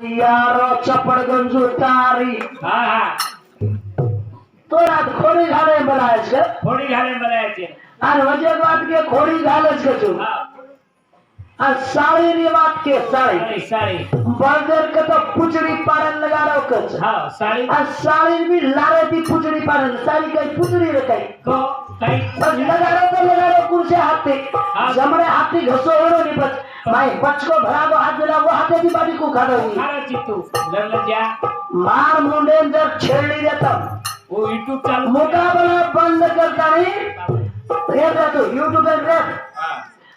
यारो चपड़ गंजू तारी हा हा. तो रात खोडी घाले बनायच का थोडी घालून बनायचे आणि वजन वाट के खोडी घालच का तू आणि साड़ी नी बात के साड़ी साडी बर्गर के तो पुचड़ी पारन लगा रहो कच हा साडी आणि साड़ी भी लारे दी पुचड़ी पारन साड़ी कई पुचड़ी रे कई को काही. बस लगा रहो तो लगा रहो कुर्से हाथे जमणे हाथी घसो एवढो नहीं बच भाई बच भरा दो हाथ मिला वो हाथे की बारी को खा दोगी मार मुंडे जब छेड़ छेड़ी देता वो यूट्यूब चालू मुकाबला बंद करता नहीं रेड रहा तो यूट्यूब पे रेड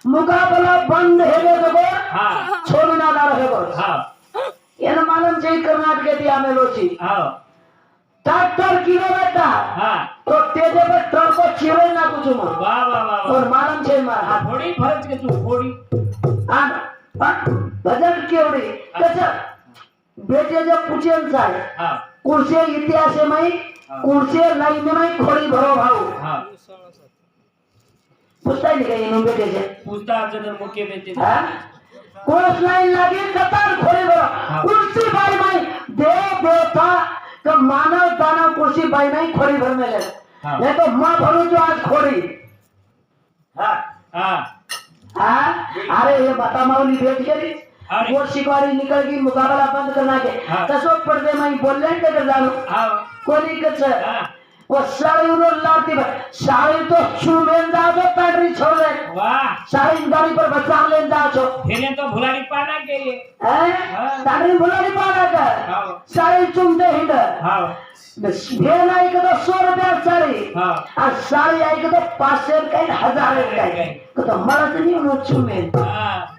मुकाबला बंद है रे तो हां। छोड़ना ना रहे हां। ये मालूम चाहिए करना के दिया में लोची हां। डॉक्टर కిలోమీటర్ तो तेरे पर ट्रक को चिरे ना कुछ मो वाह वाह वाह और मालूम छे मार. हाथ थोड़ी फर्ज के तू थोड़ी आ भजन केवढे? कसं? बेटे जे पूछेन जाय कुर्से इतिहासे माई कुर्से लाईन माई खोडी भरो भाऊ. पुस्ता नाही काही नु बेटे जे पुस्ता जन मुख्य बेटे कोर्स लाईन लागे कतार खोडी भरो. कुर्सी बाई माई देवता तो मानव ताना कोशी भाई नहीं खोरी भर में ले नहीं तो माँ भरो जो आज खोरी हाँ. हाँ. अरे ये बता माउली भेज के दी वो शिकारी निकल गई मुकाबला बंद करना के कसो दे में बोल लेंगे कर डालो कोनी कच्छ हा साड़ी तो छूमेन जा दो पैटरी छोड़. दे वा. साड़ी गाड़ी पर बच्चा लेन जा छो फिर तो भुलारी पाना के हाँ। साड़ी बुलानी पाना का हा. साड़ी चुमते हिंड. हा. भेन आई के तो सौ रुपया हा. और साड़ी आई के तो पाँच सौ का हजार रुपया? का तो नहीं छूमेन हा.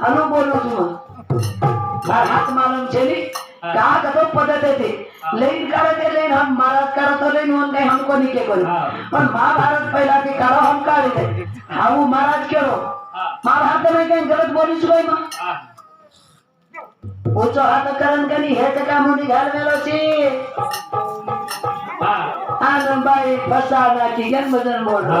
हॅलो बोललो तुम्हा हात मालूम छेली का कतो पद्धत येते लेन करत आहे लेन हम महाराज करत हो लेन होऊन काही हमको नहीं के करू हाँ। पण महाभारत पहिला ते करो हम काढी दे हाऊ महाराज केरो हा मार हात में काही गलत बोलीस कोई मग हा ओचो हात करण कनी हे ते काम मुनी घाल मेलो ची हा आनंद बाई फसा ना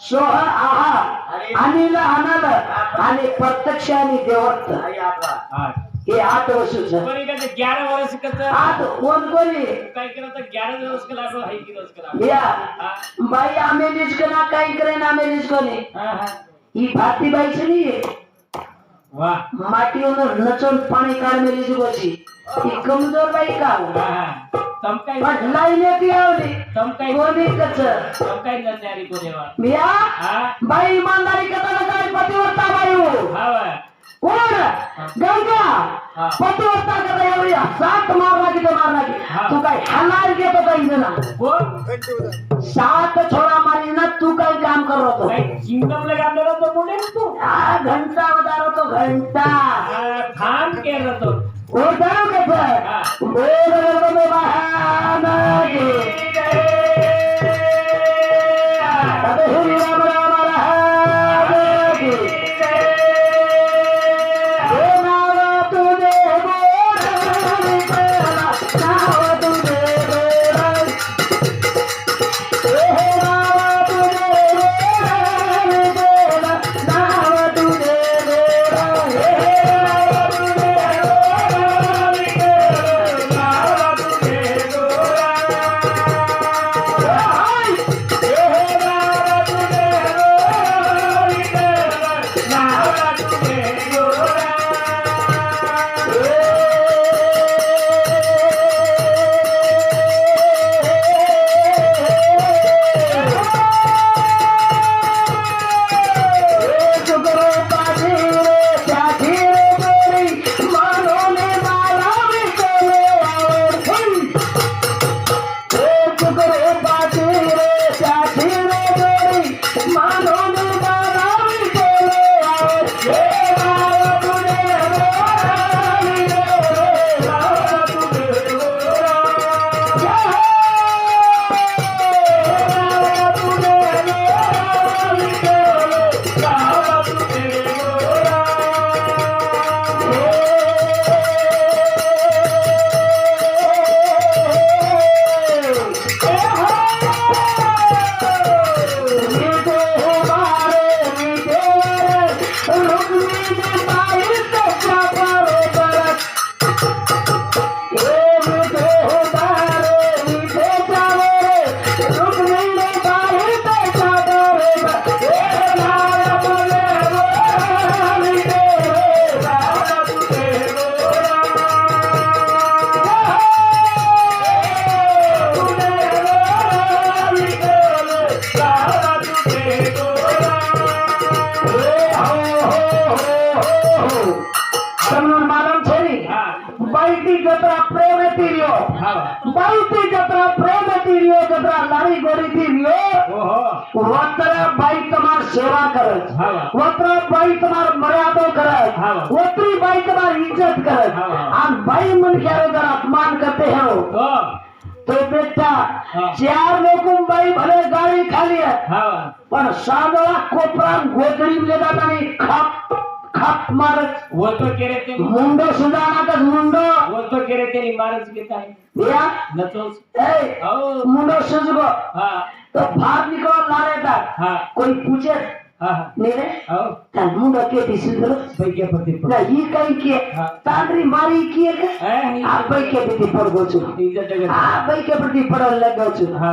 सोह आहा आणि प्रत्यक्ष आणि देवत्त हे. आठ वर्ष ग्यारह वर्ष आठ कोण कोणी? काय केलं वर्ष केला बाई आम्ही निज करा काय करेन आम्ही निज कोणी ही भारती बाईची नाही. माटीवर नचून पाणी काढ मेली जुगाची ही कमजोर बाई का? चमकाय म्हटलाय नेती आवली. चमकाय कोणी कच चमकाय नसणारी कोणेवा मिया बाई इमानदारी कथाला काय पतिवर्ता बाई हो. कोण? गंगा. पतिवर्ता कथा एवढी सात मारला की तो मारला की. तू काय हलाल घेतो काही ना कोण? सात छोरा मारी ना तू काही काम करतो घंटा घंटा. थांब केलं तो ओढाव कसं बोल गणपती महाराजाची आता ભાઈ તમાર સેવા કરે વત્ર ભાઈ તમાર મર્યાદો કરે વત્રી ભાઈ તમાર ઇજ્જત કરે આમ ભાઈ મન ક્યારે તાર અપમાન કરતે હો તો બેટા ચાર લોકો ભાઈ ભલે ગાડી ખાલી પણ સાંભળા કોપરા ગોદડી લેતા તારી ખાપ खाप खाप मारत वो तो केरे ते मुंडो. सुधारणा का मुंडो. वो तो केरे तेरी मारच घेत आहे. या. नचोस. ए हो. मुंडो सुजगो. हा. तो बाहर निकलो लारे था हा. कोई पूछे मुंडो के दिसलो पैके पति ना ही काही के. तांड्री मारी किए के? ए आ बाई के प्रति पड़ गो छु इज्जत जगत आ बाई के प्रति पड़ लगो छु हा.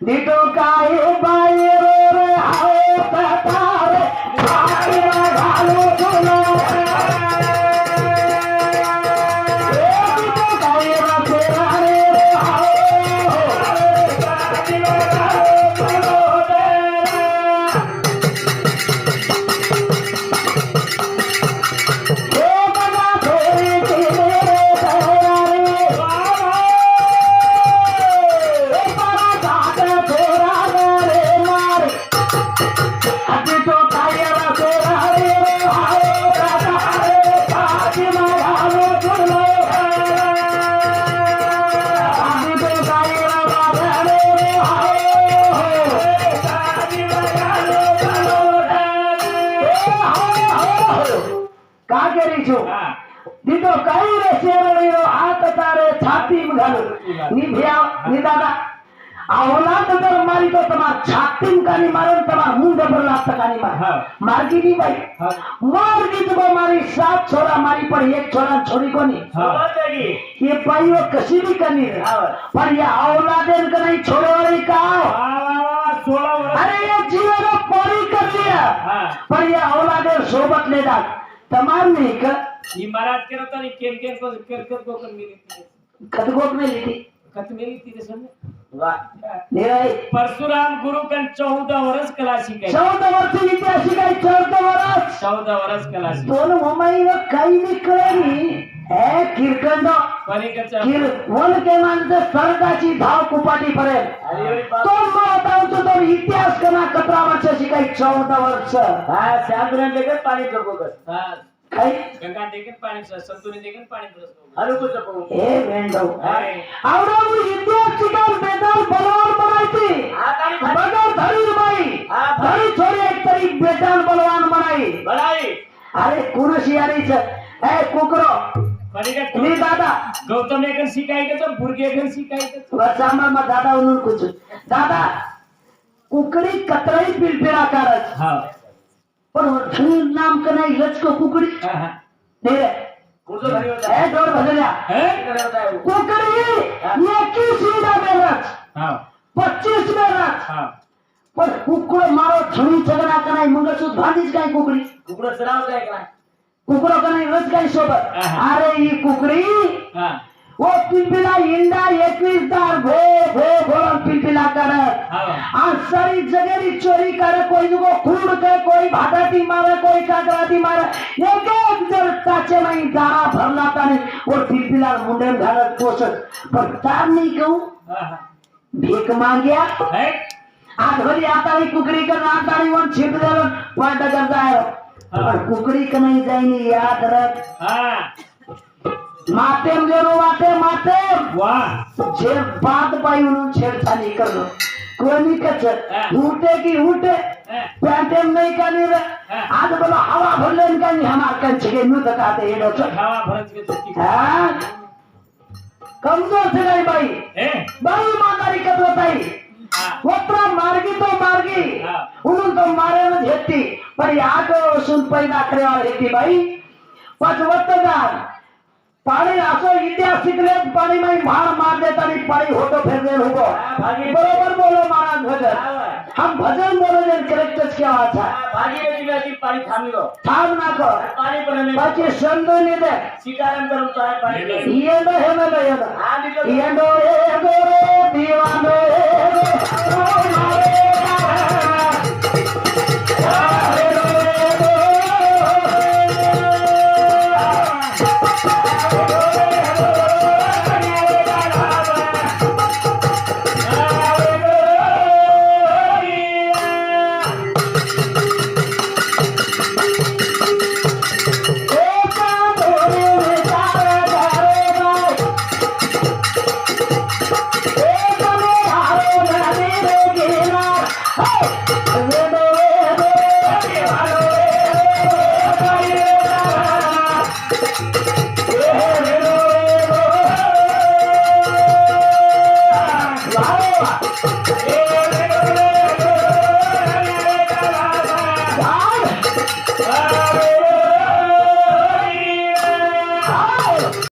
दिटो काय बाई ಇಚ್ಚು ಇದು ಕೈರ ಸೇರಳಿಯೋ ಹಾಕುತ್ತಾರೆ ಛಾತಿ ಮುಗಾಲು ನೀ ಭಯ ನಿದಾದ ಆ ಅವಲಾದ ದರ ಮಾರಿ तो तुम्हारा छाती कानी मारन तुम्हारा मुंह डबर लाता कानी मार. मार की नहीं भाई मार की तो मारी सात छोरा मारी पर एक छोरा छोरी को नहीं ये भाई वो कसी भी करनी पर ये औलादे का नहीं छोड़े वाले का अरे ये जीवन पौरी कर लिया पर ये औलादे सोबत ले तमाम नहीं कर ही महाराज करत आणि केम केम को कर कर को कर मिली ती कदगोट में ली थी कत मिली ती समझ निराई परशुराम गुरु कन 14 वर्ष कला शिकाय चौदा वर्ष इतिहासी काही चौदा वर्ष 14 वर्ष कला दोन मुंबईला काही निकळली हे किरकंड परिकचा किर वन के माणसं सरकाची धाव कुपाटी पर्यंत तो होता तो इतिहास कना कतरा वर्ष शिकाय चौदा वर्ष. पाणी हा. काही गंगा देखील पाणी देखील हे इतिहास बेदार बलवान बनायची. बघा धरी बाई. धरी छोरी एक तरी बेदार बलवान बनाई. अरे कुरुशी यारीच? ए कुकरो. परिकट मी दादा. गौतम एकन शिकायचं तर भुरगे एकन शिकायचं. वचामा मग दादा म्हणून कुछ दादा कुकडी कतराई पिलपिला करत हा. पण वरचं नाम का नाही लचको कुकडी? हा हा. नाही रे ए जोर भजल्या हे? कुकडी इक्कीस वीडा में रच हा. पच्चीस में रच हा. पण कुकड मारो छुरी झगडा का नाही मंगळसूत्र भांडीच काय कुकडी? कुकरो का नाही रच काय सोबत. अरे ही कुकडी हा. वो पिलपिला इंडा एकवीस दार भो भो भो पिलपिला करत. हा. आज सारी जगेरी चोरी करे कोई को खूड़ के कोई भाटाटी मारे कोई काकराती मारे. एक एक जर टाचे नहीं दारा भरला ताने और पिलपिला मुंडे घालत पोसत पर तार नहीं कहूं हा. हा भीख मांगिया? हे? आज भरी आता ही कुकड़ी का नाम तारी वन छिप दे पर डगर जाए पर कुकड़ी का नहीं जाएगी याद रख हा. माते में जेरो माते माते वा. जे बात पाई म्हणून छेडछाडी करणं. कोणी कच हा. उठे की उठे? हा. पॅन्टेम नाही का नाही रे हा. आज बोला हवा भरले का नाही? हम कंच के नु तक आते हेडोच खावा भरत घेतो की हा. कमजोर से नाही बाई. हे. बाई मातारी कत होताई वत्रा मार्गी तो मार्गी. उन्हून तो मारे न घेती. पण या तो सुन करे वाली हेती बाई. पाच वत्तदार पाणी असं इतिहास शिकले पाणी माही भाड मार देत आणि पाणी होतो फिरते होतो बरोबर बोलो महाराज भजन. हम भजन बोलो करेक्टच क्या आता भाजी में दिला की पानी थाम लो थाम ना को पानी पर में बाकी संदो ने दे शिकारम करो तो है पानी ये लो है ना ये लो हां ये लो ये लो दीवानो है ओ मारे